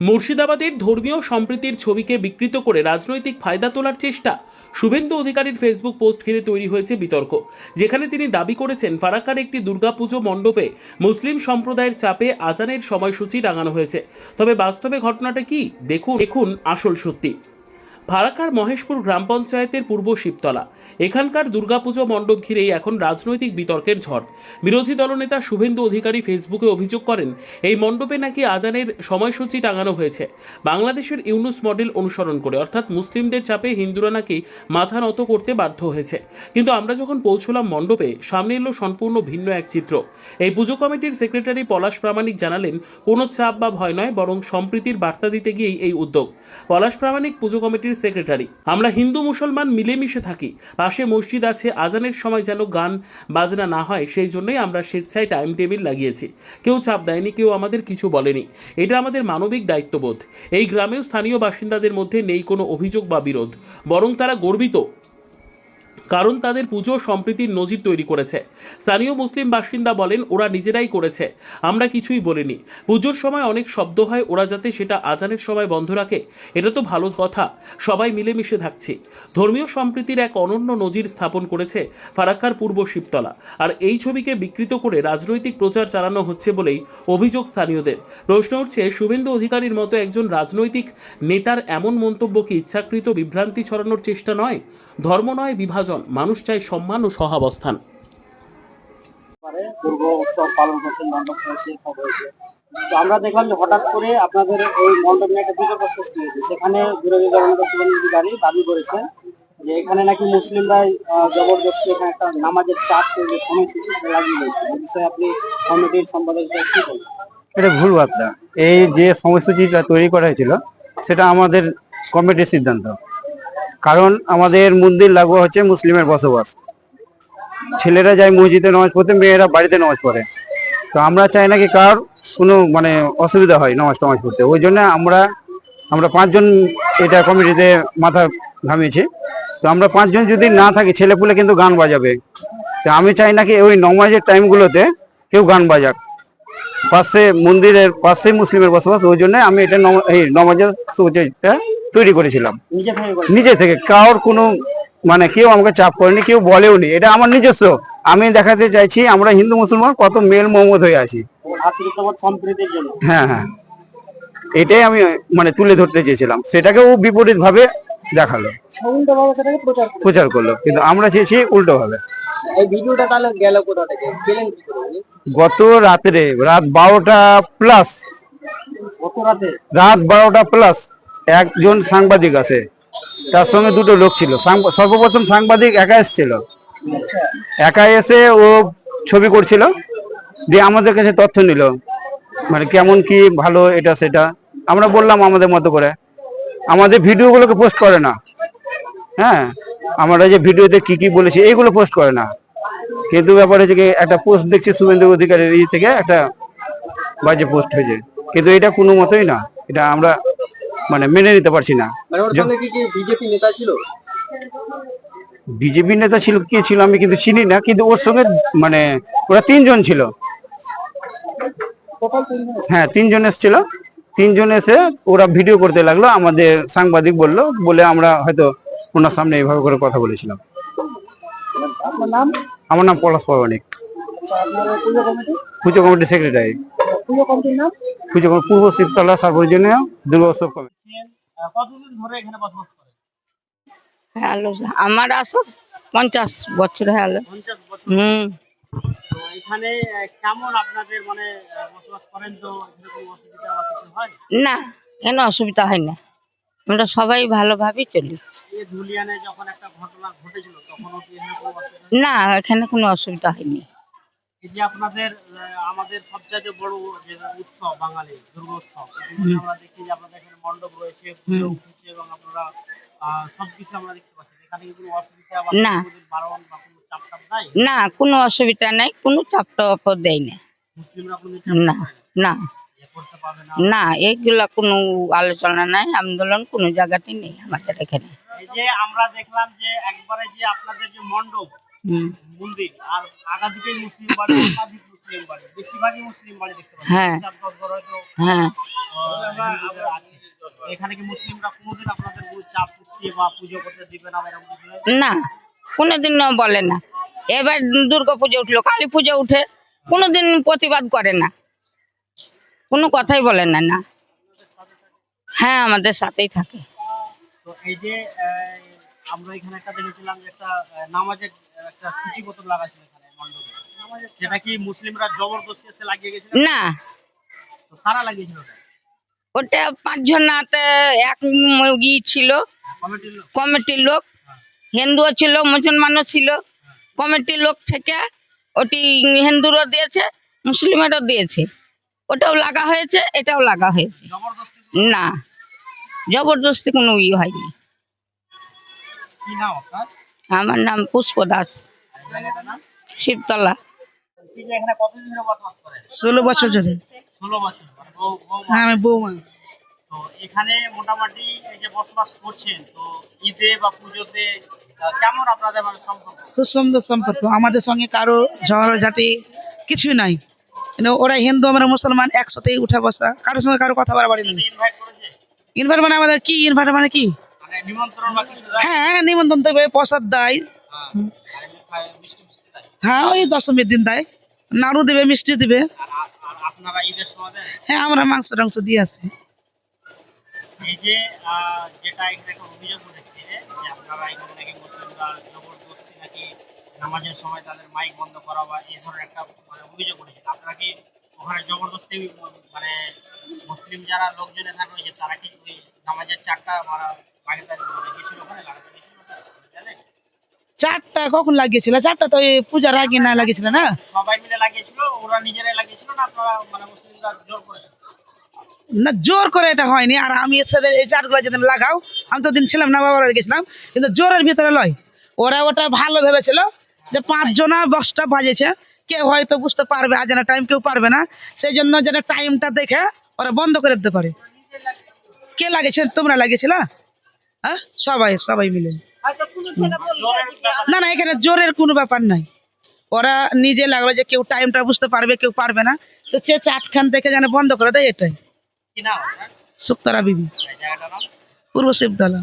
মুর্শিদাবাদের ধর্মীয় সম্প্রীতির ছবিকে বিকৃত করে রাজনৈতিক ফায়দা তোলার চেষ্টা শুভেন্দু অধিকারীর ফেসবুক পোস্ট ঘিরে তৈরি হয়েছে বিতর্ক, যেখানে তিনি দাবি করেছেন ফারাক্কার একটি দুর্গাপুজো মণ্ডপে মুসলিম সম্প্রদায়ের চাপে আজানের সময়সূচি রাঙানো হয়েছে। তবে বাস্তবে ঘটনাটা কি? দেখুন দেখুন আসল সত্যি। ফারাক্কার মহেশপুর গ্রাম পঞ্চায়েতের পূর্ব শিবতলা। এখানকার দুর্গাপুজো মণ্ডপ ঘিরেই এখন রাজনৈতিক বিতর্কের ঝড়। বিরোধী দলনেতা শুভেন্দু অধিকারী ফেসবুকে অভিযোগ করেন, এই মণ্ডপে নাকি আজানের সময়সূচি টাঙানো হয়েছে। বাংলাদেশের ইউনুস মডেল অনুসরণ করে, অর্থাৎ মুসলিমদের চাপে হিন্দুরা নাকি মাথা নত করতে বাধ্য হয়েছে। কিন্তু আমরা যখন পৌঁছলাম মণ্ডপে, সামনে এলো সম্পূর্ণ ভিন্ন এক চিত্র। এই পুজো কমিটির সেক্রেটারি পলাশ প্রামাণিক জানালেন, কোনো চাপ বা ভয় নয়, বরং সম্প্রীতির বার্তা দিতে গিয়েই এই উদ্যোগ। পলাশ প্রামাণিক পুজো কমিটির সেক্রেটারি, আমরা হিন্দু মুসলমান মিলেমিশে থাকি পাশে মসজিদ আছে, আজানের সময় যেন গান বাজনা না হয়, সেই জন্যই আমরা স্বেচ্ছায় টাইম টেবিল লাগিয়েছি। কেউ চাপ দেয়নি, কেউ আমাদের কিছু বলেনি। এটা আমাদের মানবিক দায়িত্ববোধ। এই গ্রামেও স্থানীয় বাসিন্দাদের মধ্যে নেই কোনো অভিযোগ বা বিরোধ, বরং তারা গর্বিত কারণ তাদের পুজো সম্প্রীতির নজির তৈরি করেছে। স্থানীয় মুসলিম বাসিন্দা বলেন, ওরা নিজেরাই করেছে। আমরা কিছুই বলিনি। পুজোর সময় অনেক শব্দ হয়, ওরা যাতে সেটা আজানের সময় বন্ধ রাখে, এটা তো ভালো কথা। সবাই মিলেমিশে থাকছি। ধর্মীয় সম্প্রীতির এক অনন্য নজির স্থাপন করেছে ফারাক্কার পূর্ব শিবতলা। আর এই ছবিকে বিকৃত করে রাজনৈতিক প্রচার চালানো হচ্ছে বলেই অভিযোগ স্থানীয়দের। প্রশ্ন উঠছে, শুভেন্দু অধিকারীর মতো একজন রাজনৈতিক নেতার এমন মন্তব্য কি ইচ্ছাকৃত বিভ্রান্তি ছড়ানোর চেষ্টা নয়? ধর্ম নয়, বিভাজন। মানুষ চায় সম্মান ও সহাবস্থান। পারে পূর্ব উৎসব পালন করছেন মণ্ডপ হয়েছে হয়েছে। তো আমরা দেখলাম যে হঠাৎ করে আপনাদের এই মণ্ডপ নিয়ে একটা বিতর্ক সৃষ্টি হয়েছে। সেখানে বিরোধী দলনেতা শুভেন্দু অধিকারী দাবি করেছেন যে এখানে নাকি মুসলিমরাই আহ, জবরদস্তি এখানে একটা নামাজের চাপ তৈরি সময়সূচি লাগিয়ে দিয়েছে। এই বিষয়ে আপনি কমিটির সম্পাদক হিসেবে কি বলবেন? এটা ভুল বার্তা। এই যে সময়সূচিটা তৈরি করা হয়েছিল সেটা আমাদের কমিটির সিদ্ধান্ত। কারণ আমাদের মন্দির লাগোয়া হচ্ছে মুসলিমের বসবাস। ছেলেরা যায় মসজিদে নামাজ পড়তে, মেয়েরা বাড়িতে নামাজ পড়ে। তো আমরা চাই না কি কার কোনো মানে অসুবিধা হয় নামাজ টামাজ পড়তে। ওই জন্য আমরা আমরা পাঁচজন এটা কমিটিতে মাথা ঘামিয়েছি। তো আমরা পাঁচজন যদি না থাকি, ছেলেপুলে কিন্তু গান বাজাবে। তো আমি চাই নাকি ওই নমাজের টাইমগুলোতে কেউ গান বাজাক। পাশে মন্দিরের পাশে মুসলিমের বসবাস ওই জন্য আমি এটা এই নমাজের সূচিটা তৈরি করেছিলাম। নিজে থেকে কারোর কোনো মানে কেউ আমাকে চাপ করেনি কেউ বলেও নি। এটা আমার নিজস্ব। আমি দেখাতে চাইছি আমরা হিন্দু মুসলমান কত মেল মোহাম্মদ হয়ে আছি। হ্যাঁ হ্যাঁ। এটাই আমি মানে তুলে ধরতে চেয়েছিলাম। সেটাকে ও বিপরীত ভাবে দেখাল প্রচার প্রচার করল। কিন্তু আমরা চেয়েছি উল্টো ভাবে এই ভিডিওটা তাহলে গেল কোথা থেকে? পেলেন কি করে উনি? গত রাত্রে রাত বারোটা প্লাস গত রাতে? রাত বারোটা প্লাস একজন সাংবাদিক আছে। তার সঙ্গে দুটো লোক ছিল। সাংবা- সর্বপ্রথম সাংবাদিক একা এসেছিল। আচ্ছা। একা এসে ও ছবি করছিল। দিয়ে আমাদের কাছে তথ্য নিল। মানে কেমন কি ভালো এটা সেটা। আমরা বললাম আমাদের মতো করে। আমাদের ভিডিওগুলোকে পোস্ট করে না। হ্যাঁ? আমরা যে ভিডিওতে কি কি বলেছি এইগুলো পোস্ট করে না। কিন্তু ব্যাপার হচ্ছে কি একটা পোস্ট দেখছি শুভেন্দু অধিকারের ই থেকে একটা বাজে পোস্ট হয়েছে। কিন্তু এটা কোনো মতোই না এটা আমরা মানে মেনে নিতে পারছি না। মানে বিজেপি নেতা ছিল? বিজেপি নেতা ছিল কে ছিল আমি কিন্তু চিনি না কিন্তু ওর সঙ্গে মানে ওরা তিনজন ছিল। হ্যাঁ তিনজন এসেছিল। তিনজন এসে ওরা ভিডিও করতে লাগল আমাদের সাংবাদিক বলল বলে আমরা হয়তো ওনার সামনে এইভাবে করে কথা বলেছিলাম। আপনার নাম? আমার নাম পলাশ আপনার পুজো কমিটি কমিটির সেক্রেটারি। পুজো কমিটির কমিটি পূর্ব শিবতলা সার্বজনীয় দুর্গোৎসব কমিটি। কতদিন ধরে এখানে বসবাস করে হ্যালো আমার আসো পঞ্চাশ বছর হুম। এখানে কেমন আপনাদের মানে বসবাস করেন? তো এখানে অসুবিধা হয়? না কেন অসুবিধা হয় না? আমরা সবাই ভালোভাবেই চলি? না এখানে কোনো অসুবিধা হয়নি। এই যে আপনাদের আমাদের বড় যে উৎসব বাঙালি দুর্গা উৎসব আমরা দেখছি যে আপনাদের এখানে মণ্ডপ রয়েছে পুজো উঠেছে এবং আপনারা সবকিছু আমরা দেখতে পাচ্ছি। এখানে কোনো অসুবিধা না। কোনো বারণ বা কোনো চাপ টাপ নাই? না কোনো অসুবিধা নাই কোনো চাপ টাপ দেয় না না না। না? এইগুলা কোনো আলোচনা নাই আন্দোলন কোনো জায়গাতে নেই আমাদের এখানে। যে আমরা দেখলাম যে একবারে যে আপনাদের যে মণ্ডপ মন্দির আর আগা মুসলিম বাড়ি একাধিক মুসলিম বাড়ি বেশিরভাগই মুসলিম বাড়ি দেখতে পাচ্ছি। হ্যাঁ। হ্যাঁ। আছে। এখানে কি মুসলিমরা কোনোদিন আপনাদের কোনো চাপ সৃষ্টি বা পুজো করতে দিবে না এরকম না কোনোদিন বলে না। এবার দুর্গা পুজো উঠল কালী পুজো উঠে কোনোদিন প্রতিবাদ করে না। কোনো কথাই বলে না না। হ্যাঁ আমাদের সাথেই থাকে। তো এই যে আমরা এখানে একটা দেখেছিলাম যে একটা নামাজের একটা সূচি বোতল লাগাছিল এখানে মণ্ডপে। সেটা কি মুসলিমরা জবরদস্তি এসে লাগিয়ে গেছিল? না। তো কারা লাগিয়েছিল ওটা? ওটা পাঁচজন হাতে এক ছিল। লোক। কমিটির লোক। হিন্দুও ছিল মুসলমানও ছিল। কমিটির লোক থেকে ওটি হিন্দুরও দিয়েছে মুসলিমেরও দিয়েছে। ওটাও লাগা হয়েছে এটাও লাগা হয়েছে না। জবরদস্তি কোনো ইয়ে হয়নি। কি নাম আপনার? আমার নাম পুষ্প দাস। শিবতলা। এই যে এখানে কতদিন ধরে বসবাস করেন ষোলো বছর ধরে। হ্যাঁ আমি বৌমা তো এখানে মোটামুটি এই যে বসবাস করছেন তো ঈদে বা পুজোতে কেমন আপনাদের মানে সম্পর্ক? খুব সুন্দর সম্পর্ক। আমাদের সঙ্গে কারও ঝড়ঝাটি কিছুই নাই। ওরা হিন্দু, আমরা মুসলমান একসাথেই উঠা বসা। কারোর সঙ্গে কারও কথা বাড়াবাড়ি নেই। ইনভাইট মানে আমাদের কি? ইনভার্ট মানে কি? দেয়? হ্যাঁ নিমন্ত্রণ দেবে, প্রসাদ দেয়। হ্যাঁ। হ্যাঁ ওই দশমীর দিন দেয়। নাড়ু দেবে, মিষ্টি দেবে। হ্যাঁ আমরা মাংস টাংস দিয়ে আসি। যেটা অভিযোগ নামাজের সময় তাদের মাইক বন্ধ করা বা এই ধরনের একটা মানে অভিযোগ উঠেছে। আপনারা কি ওখানে জবরদস্তি মানে মুসলিম যারা লোকজন এখানে রয়েছে তারা কি ওই নামাজের চারটা মারা বাড়িতে মানে গেছিল ওখানে? লাগাতে গেছিল জানেন? চারটা কখন লাগিয়েছিল? চারটা তো ওই পূজার আগে না লাগিয়েছিল না? সবাই মিলে লাগিয়েছিল ওরা নিজেরাই লাগিয়েছিল না আপনারা মানে মুসলিমরা জোর করেছিল না জোর করে এটা হয়নি। আর আমি এর সাথে এই চারগুলো যেদিন লাগাও আমি তো দিন ছিলাম না বাবার গেছিলাম কিন্তু জোরের ভিতরে লয়। ওরা ওটা ভালো ভেবেছিল যে পাঁচজনা দশটা বাজেছে কেউ হয়তো বুঝতে পারবে আজ না টাইম কেউ পারবে না। সেই জন্য যেন টাইমটা দেখে ওরা বন্ধ করে দিতে পারে। কে লাগিয়েছে তোমরা লাগিয়েছিল হ্যাঁ? সবাই সবাই মিলে। না না এখানে জোরের কোনো ব্যাপার নাই। ওরা নিজে লাগল যে কেউ টাইমটা বুঝতে পারবে কেউ পারবে না। তো সে চাটখান থেকে যেন বন্ধ করে দেয় এটাই। শুক্তারা বিবি। পূর্ব শিবতলা